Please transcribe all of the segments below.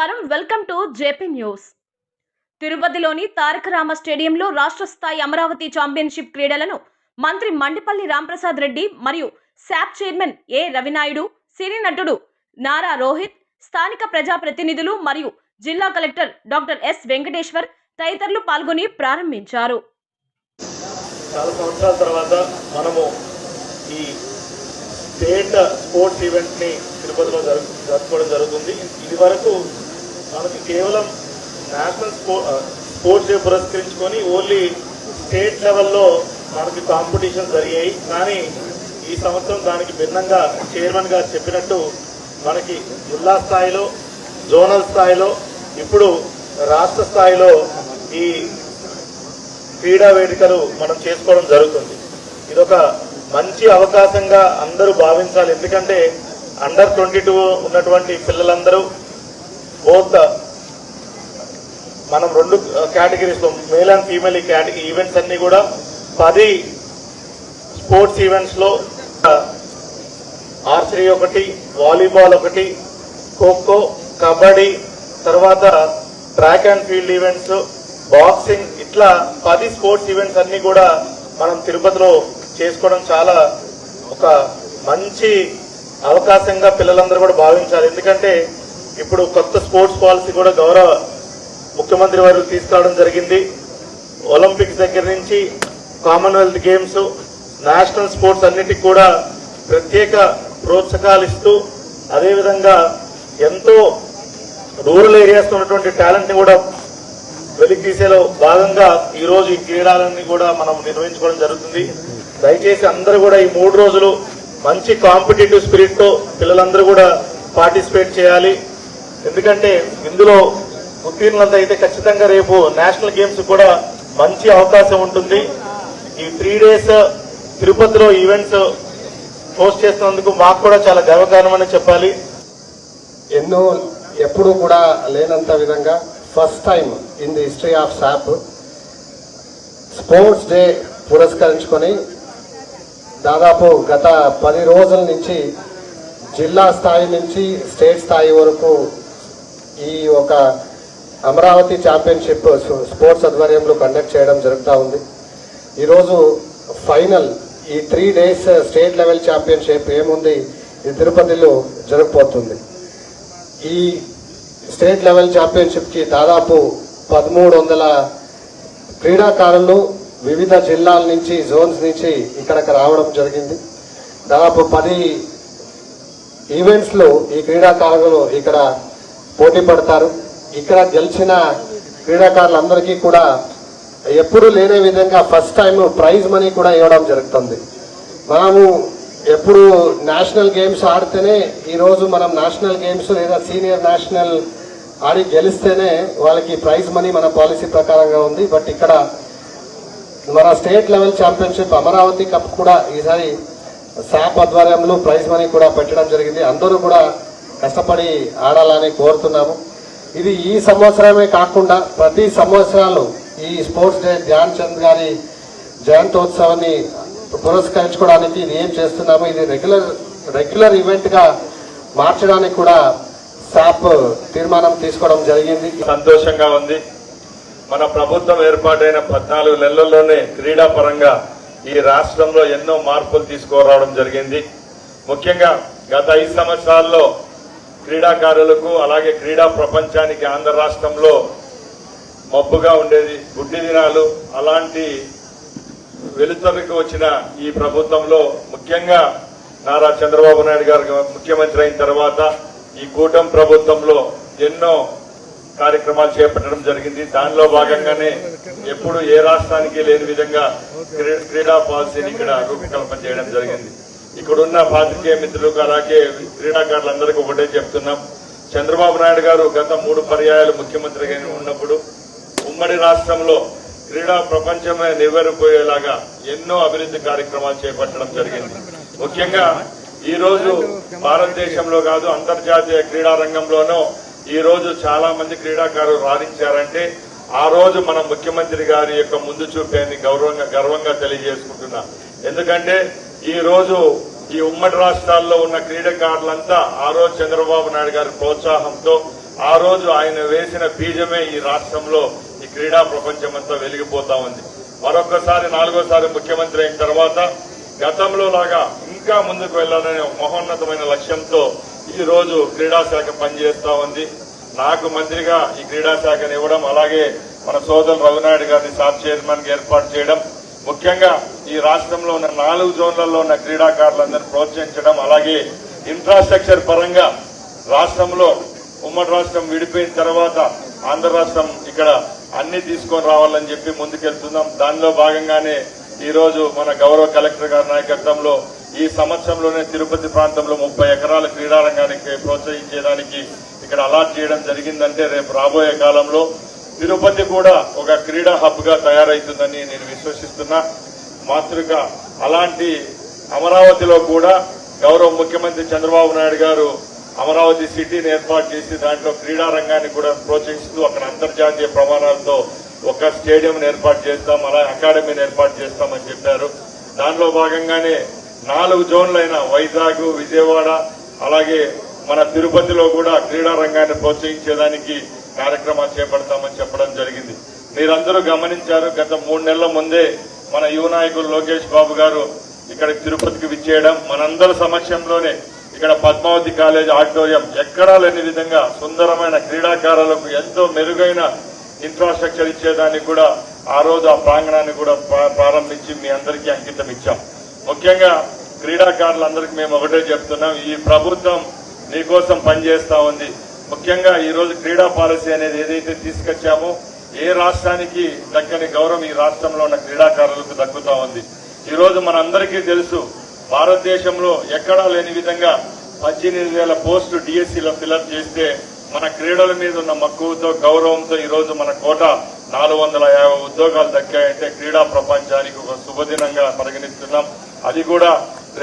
నమస్కారం. Welcome to JP news. తిరుపతిలోని తారక రామ స్టేడియంలో రాష్ట్ర స్థాయి అమరావతి ఛాంపియన్షిప్ క్రీడలను మంత్రి మండిపల్లి రాంప్రసాద్ రెడ్డి మరియు SAAP chairman A Ravi Naidu cine నటుడు నారా రోహిత్ స్థానిక ప్రజాప్రతినిధులు మరియు జిల్లా కలెక్టర్ డాక్టర్ ఎస్ వెంకటేశ్వర్ తదితరులు పాల్గొని ప్రారంభించారు. చాలా సంవత్సరాల తర్వాత మనము ఈ స్టేట్ స్పోర్ట్స్ ఈవెంట్ని తిరుపతిలో జరుపుకోవడం జరుగుతుంది. ఇది వరకు మనకి కేవలం నేషనల్ స్పో స్పోర్ట్స్ డే పురస్కరించుకొని ఓన్లీ స్టేట్ లెవెల్లో మనకి కాంపిటీషన్ జరిగాయి. కానీ ఈ సంవత్సరం దానికి భిన్నంగా చైర్మన్ గారు చెప్పినట్టు మనకి జిల్లా స్థాయిలో జోనల్ స్థాయిలో ఇప్పుడు రాష్ట్ర స్థాయిలో ఈ క్రీడా వేదికలు మనం చేసుకోవడం జరుగుతుంది. ఇదొక మంచి అవకాశంగా అందరూ భావించాలి. ఎందుకంటే అండర్ ట్వంటీ టూ ఉన్నటువంటి పిల్లలందరూ కొంత మనం రెండు కేటగిరీస్లో మేల్ అండ్ ఫీమేల్ ఈ కేటగిరీ ఈవెంట్స్ అన్ని కూడా పది స్పోర్ట్స్ ఈవెంట్స్లో ఆర్చరీ ఒకటి వాలీబాల్ ఒకటి ఖోఖో కబడ్డీ తర్వాత track and field events boxing ఇట్లా పది స్పోర్ట్స్ ఈవెంట్స్ అన్ని కూడా మనం తిరుపతిలో చేసుకోవడం చాలా ఒక మంచి అవకాశంగా పిల్లలందరూ కూడా భావించాలి. ఎందుకంటే ఇప్పుడు కొత్త స్పోర్ట్స్ పాలసీ కూడా గౌరవ ముఖ్యమంత్రి వారు తీసుకురావడం జరిగింది. ఒలింపిక్స్ దగ్గర నుంచి కామన్వెల్త్ గేమ్స్ నేషనల్ స్పోర్ట్స్ అన్నిటికి కూడా ప్రత్యేక ప్రోత్సాహాలు ఇస్తూ అదేవిధంగా ఎంతో రూరల్ ఏరియాస్ ఉన్నటువంటి టాలెంట్ని కూడా వెలికి తీసేలో భాగంగా ఈరోజు ఈ క్రీడలన్నీ కూడా మనం నిర్వహించుకోవడం జరుగుతుంది. దయచేసి అందరూ కూడా ఈ మూడు రోజులు మంచి కాంపిటేటివ్ స్పిరిట్తో పిల్లలందరూ కూడా పార్టిసిపేట్ చేయాలి. ఎందుకంటే ఇందులో ఉత్తీర్ణత అయితే ఖచ్చితంగా రేపు నేషనల్ గేమ్స్ కూడా మంచి అవకాశం ఉంటుంది. ఈ త్రీ డేస్ తిరుపతిలో ఈవెంట్స్ హోస్ట్ చేస్తున్నందుకు మాకు కూడా చాలా గర్వకారణమని చెప్పాలి. ఎన్నో ఎప్పుడూ కూడా లేనంత విధంగా first time in the history of SAAP sports day పురస్కరించుకొని దాదాపు గత పది రోజుల నుంచి జిల్లా స్థాయి నుంచి స్టేట్ స్థాయి వరకు ఈ ఒక అమరావతి ఛాంపియన్షిప్ స్పోర్ట్స్ ఆధ్వర్యంలో కండక్ట్ చేయడం జరుగుతూ ఉంది. ఈరోజు ఫైనల్ ఈ three days state level championship ఏముంది ఇది తిరుపతిలో జరగబోతుంది. ఈ స్టేట్ లెవెల్ ఛాంపియన్షిప్కి దాదాపు పదమూడు వందల క్రీడాకారులు వివిధ జిల్లాల నుంచి జోన్స్ నుంచి ఇక్కడికి రావడం జరిగింది. దాదాపు పది ఈవెంట్స్లో ఈ క్రీడాకారులు ఇక్కడ పోటీ పడతారు. ఇక్కడ గెలిచిన క్రీడాకారులందరికీ కూడా ఎప్పుడు లేని విధంగా ఫస్ట్ టైం ప్రైజ్ మనీ కూడా ఇవ్వడం జరుగుతుంది. మనము ఎప్పుడు నేషనల్ గేమ్స్ ఆడితేనే ఈరోజు మనం నేషనల్ గేమ్స్ లేదా సీనియర్ నేషనల్ ఆడి గెలిస్తేనే వాళ్ళకి ప్రైజ్ మనీ మన పాలసీ ప్రకారంగా ఉంది. బట్ ఇక్కడ మన state level championship Amaravati cup కూడా ఈసారి శాప్ ఆధ్వర్యంలో ప్రైజ్ మనీ కూడా పెట్టడం జరిగింది. అందరూ కూడా కష్టపడి ఆడాలని కోరుతున్నాము. ఇది ఈ సంవత్సరమే కాకుండా ప్రతి సంవత్సరాలు ఈ స్పోర్ట్స్ డే ధ్యాన్ చంద్ గారి జయంతోత్సవాన్ని పురస్కరించుకోవడానికి ఇది ఏం చేస్తున్నాము? ఇది రెగ్యులర్ రెగ్యులర్ ఈవెంట్గా మార్చడానికి కూడా సాప్ తీర్మానం తీసుకోవడం జరిగింది. సంతోషంగా ఉంది. మన ప్రభుత్వం ఏర్పాటైన పద్నాలుగు నెలల్లోనే క్రీడా పరంగా ఈ రాష్ట్రంలో ఎన్నో మార్పులు తీసుకురావడం జరిగింది. ముఖ్యంగా గత ఐదు సంవత్సరాల్లో క్రీడాకారులకు అలాగే క్రీడా ప్రపంచానికి ఆంధ్ర రాష్ట్రంలో మబ్బుగా ఉండేది. గుడ్డి దినాలు అలాంటి వెలుతురికి వచ్చిన ఈ ప్రభుత్వంలో ముఖ్యంగా నారా చంద్రబాబు నాయుడు గారు ముఖ్యమంత్రి అయిన తర్వాత ఈ కూటమి ప్రభుత్వంలో ఎన్నో కార్యక్రమాలు చేపట్టడం జరిగింది. దానిలో భాగంగానే ఎప్పుడు ఏ రాష్ట్రానికి లేని విధంగా క్రీ- క్రీడా పాలసీని ఇక్కడ రూపకల్పన చేయడం జరిగింది. ఇక్కడున్న పాత్రికేయ మిత్రులకు అలాగే క్రీడాకారులందరికీ ఒకటే చెప్తున్నాం. చంద్రబాబు నాయుడు గారు గత మూడు పర్యాయాలు ముఖ్యమంత్రిగా ఉన్నప్పుడు ఉమ్మడి రాష్ట్రంలో క్రీడా ప్రపంచమే నివ్వెరపోయేలాగా ఎన్నో అభివృద్ధి కార్యక్రమాలు చేపట్టడం జరిగింది. ముఖ్యంగా ఈ రోజు భారతదేశంలో కాదు అంతర్జాతీయ క్రీడా రంగంలోనూ ఈ రోజు చాలా మంది క్రీడాకారులు రాణించారంటే ఆ రోజు మన ముఖ్యమంత్రి గారి యొక్క ముందు చూపేని గౌరవంగా గర్వంగా తెలియజేసుకుంటున్నా. ఎందుకంటే ఈరోజు ఈ ఉమ్మడి రాష్ట్రాల్లో ఉన్న క్రీడాకారులంతా ఆ రోజు చంద్రబాబు నాయుడు గారి ప్రోత్సాహంతో ఆ రోజు ఆయన వేసిన బీజమే ఈ రాష్ట్రంలో ఈ క్రీడా ప్రపంచం అంతా వెలిగిపోతా ఉంది. మరొకసారి నాలుగోసారి ముఖ్యమంత్రి అయిన తర్వాత గతంలో లాగా ఇంకా ముందుకు వెళ్ళాలనే మహోన్నతమైన లక్ష్యంతో ఈ రోజు క్రీడా శాఖ పనిచేస్తా ఉంది. నాకు మంత్రిగా ఈ క్రీడా శాఖను ఇవ్వడం అలాగే మన సోదరు రఘునాయుడు గారిని సాబ్ చైర్మన్గా ఏర్పాటు చేయడం ముఖ్యంగా ఈ రాష్ట్రంలో ఉన్న నాలుగు జోన్లలో ఉన్న క్రీడాకారులందరినీ ప్రోత్సహించడం అలాగే ఇన్ఫ్రాస్ట్రక్చర్ పరంగా రాష్ట్రంలో ఉమ్మడి రాష్ట్రం విడిపోయిన తర్వాత ఆంధ్ర రాష్ట్రం ఇక్కడ అన్ని తీసుకొని రావాలని చెప్పి ముందుకెళ్తున్నాం. దానిలో భాగంగానే ఈరోజు మన గౌరవ కలెక్టర్ గారి నాయకత్వంలో ఈ సంవత్సరంలోనే తిరుపతి ప్రాంతంలో ముప్పై ఎకరాల క్రీడారంగానికి ప్రోత్సహించేదానికి ఇక్కడ అలాట్ చేయడం జరిగిందంటే రేపు రాబోయే కాలంలో తిరుపతి కూడా ఒక క్రీడా హబ్గా తయారవుతుందని నేను విశ్వసిస్తున్నా. మాతృక అలాంటి అమరావతిలో కూడా గౌరవ ముఖ్యమంత్రి చంద్రబాబు నాయుడు గారు అమరావతి సిటీని ఏర్పాటు చేసి దాంట్లో క్రీడా రంగాన్ని కూడా ప్రోత్సహిస్తూ అక్కడ అంతర్జాతీయ ప్రమాణాలతో ఒక స్టేడియంను ఏర్పాటు చేస్తాం అలా అకాడమీని ఏర్పాటు చేస్తామని చెప్పారు. దానిలో భాగంగానే నాలుగు జోన్లైన వైజాగ్ విజయవాడ అలాగే మన తిరుపతిలో కూడా క్రీడా రంగాన్ని ప్రోత్సహించేదానికి కార్యక్రమాలు చేపడతామని చెప్పడం జరిగింది. మీరందరూ గమనించారు గత మూడు నెలల ముందే మన యువ నాయకులు లోకేష్ బాబు గారు ఇక్కడ తిరుపతికి విచ్చేయడం మనందరి సమక్షంలోనే ఇక్కడ పద్మావతి కాలేజ్ ఆడిటోరియం ఎక్కడా లేని విధంగా సుందరమైన క్రీడాకారులకు ఎంతో మెరుగైన ఇన్ఫ్రాస్ట్రక్చర్ ఇచ్చేదానికి కూడా ఆ రోజు ఆ ప్రాంగణాన్ని కూడా ప్రా- ప్రారంభించి మీ అందరికీ అంకితం ఇచ్చాం. ముఖ్యంగా క్రీడాకారులందరికీ మేము ఒకటే చెప్తున్నాం ఈ ప్రభుత్వం నీకోసం పనిచేస్తా ఉంది. ముఖ్యంగా ఈ రోజు క్రీడా పాలసీ అనేది ఏదైతే తీసుకొచ్చామో ఏ రాష్ట్రానికి దక్కని గౌరవం ఈ రాష్ట్రంలో ఉన్న క్రీడాకారులకు దక్కుతా ఉంది. ఈ రోజు మనందరికీ తెలుసు భారతదేశంలో ఎక్కడా లేని విధంగా పద్దెనిమిది వేల పోస్టు డిఎస్సీలో ఫిలప్ చేస్తే మన క్రీడల మీద ఉన్న మక్కువతో గౌరవంతో ఈరోజు మన కోట నాలుగు వందల యాభై ఉద్యోగాలు దక్కాయంటే క్రీడా ప్రపంచానికి ఒక శుభదినంగా పరిగణిస్తున్నాం. అది కూడా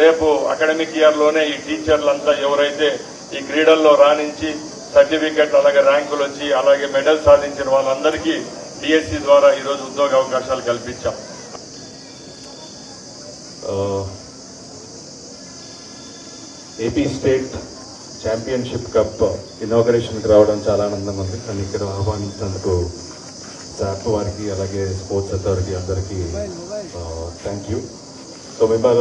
రేపు అకాడమిక్ ఇయర్లోనే ఈ టీచర్లంతా ఎవరైతే ఈ క్రీడల్లో రాణించి సర్టిఫికెట్లు అలాగే ర్యాంకులు వచ్చి అలాగే మెడల్ సాధించిన వాళ్ళందరికీ డిఎస్సి ద్వారా ఈరోజు ఉద్యోగ అవకాశాలు కల్పించాం. ఏపీ స్టేట్ ఛాంపియన్షిప్ కప్ ఇనాగరేషన్కి రావడం చాలా ఆనందంగా ఉంది. కానీ ఇక్కడ ఆహ్వానించినందుకు శాప్ వారికి అలాగే స్పోర్ట్స్ అథారిటీ అందరికీ థ్యాంక్ యూ సో మేము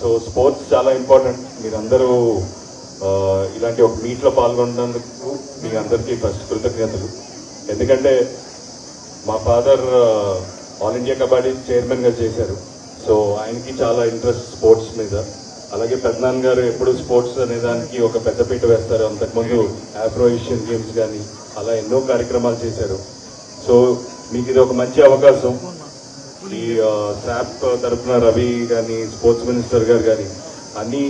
సో స్పోర్ట్స్ చాలా ఇంపార్టెంట్ మీరందరూ ఇలాంటి ఒక మీట్లో పాల్గొన్నందుకు మీ అందరికీ ఫస్ట్ కృతజ్ఞతలు. ఎందుకంటే మా ఫాదర్ ఆల్ ఇండియా కబడ్డీ చైర్మన్గా చేశారు. సో ఆయనకి చాలా ఇంట్రెస్ట్ స్పోర్ట్స్ మీద. అలాగే పెద్దనాన్న గారు ఎప్పుడు స్పోర్ట్స్ అనే దానికి ఒక పెద్దపీట వేస్తారు. అంతకుముందు ఆఫ్రో ఏషియన్ గేమ్స్ కానీ అలా ఎన్నో కార్యక్రమాలు చేశారు. సో మీకు ఇది ఒక మంచి అవకాశం. ఈ శాప్ తరఫున రవి కానీ స్పోర్ట్స్ మినిస్టర్ గారు కానీ అన్నీ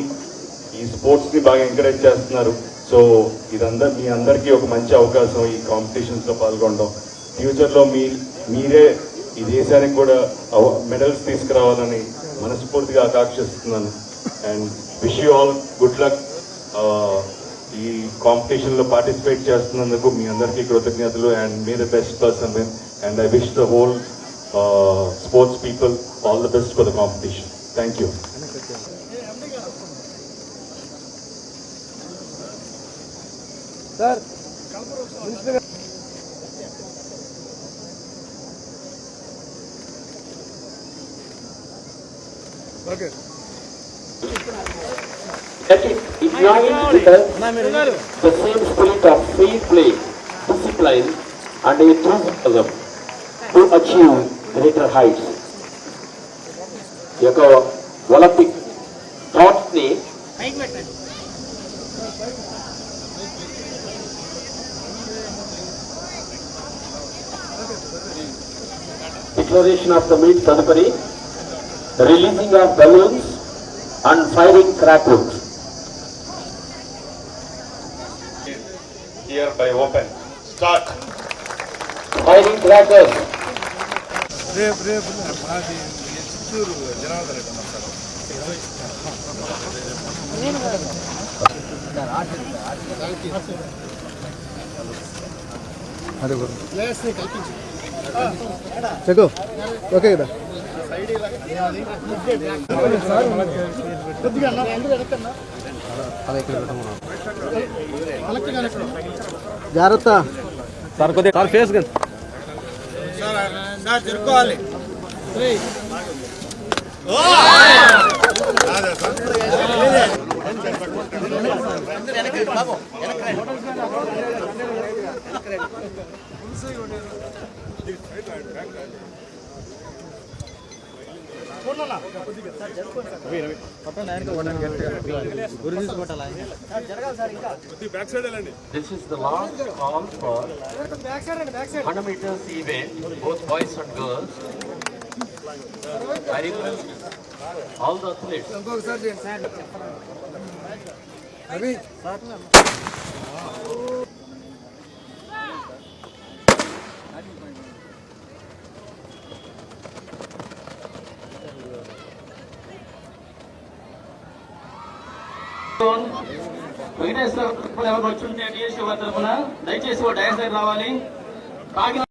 ఈ స్పోర్ట్స్ని బాగా ఎంకరేజ్ చేస్తున్నారు. సో ఇదంతా మీ అందరికీ ఒక మంచి అవకాశం ఈ కాంపిటీషన్స్లో పాల్గొనడం. ఫ్యూచర్లో మీ మీరే ఈ దేశానికి కూడా మెడల్స్ తీసుకురావాలని మనస్ఫూర్తిగా ఆకాంక్షిస్తున్నాను. And wish you all good luck ఈ కాంపిటీషన్లో పార్టిసిపేట్ చేస్తున్నందుకు మీ అందరికీ కృతజ్ఞతలు and may the best person and I wish the whole sports people all the best for the competition thank you Let it ignite with us the same spirit of free play, discipline, and enthusiasm to achieve greater heights. యొక్క Olympic thoughts ని declaration of the meet తదుపరి releasing of balloons and firing crackers here by open start firing crackers రేపు రేపు మాది చిత్తూరు జనార్దన్ రెడ్డి ఉన్నారు sir Check okay కదా. జాగ్రత్త. Sir కొద్దిగా సార్ ఫేస్ సార్ తిరుక్కోవాలి This is the last call for 100 meters event, both boys and girls. I request all the athletes. Venkateswara ఎవరు వచ్చి ఉంటే డిఎస్సీ తరఫున దయచేసి ఓ డయాస్ రావాలి. కాకినాడ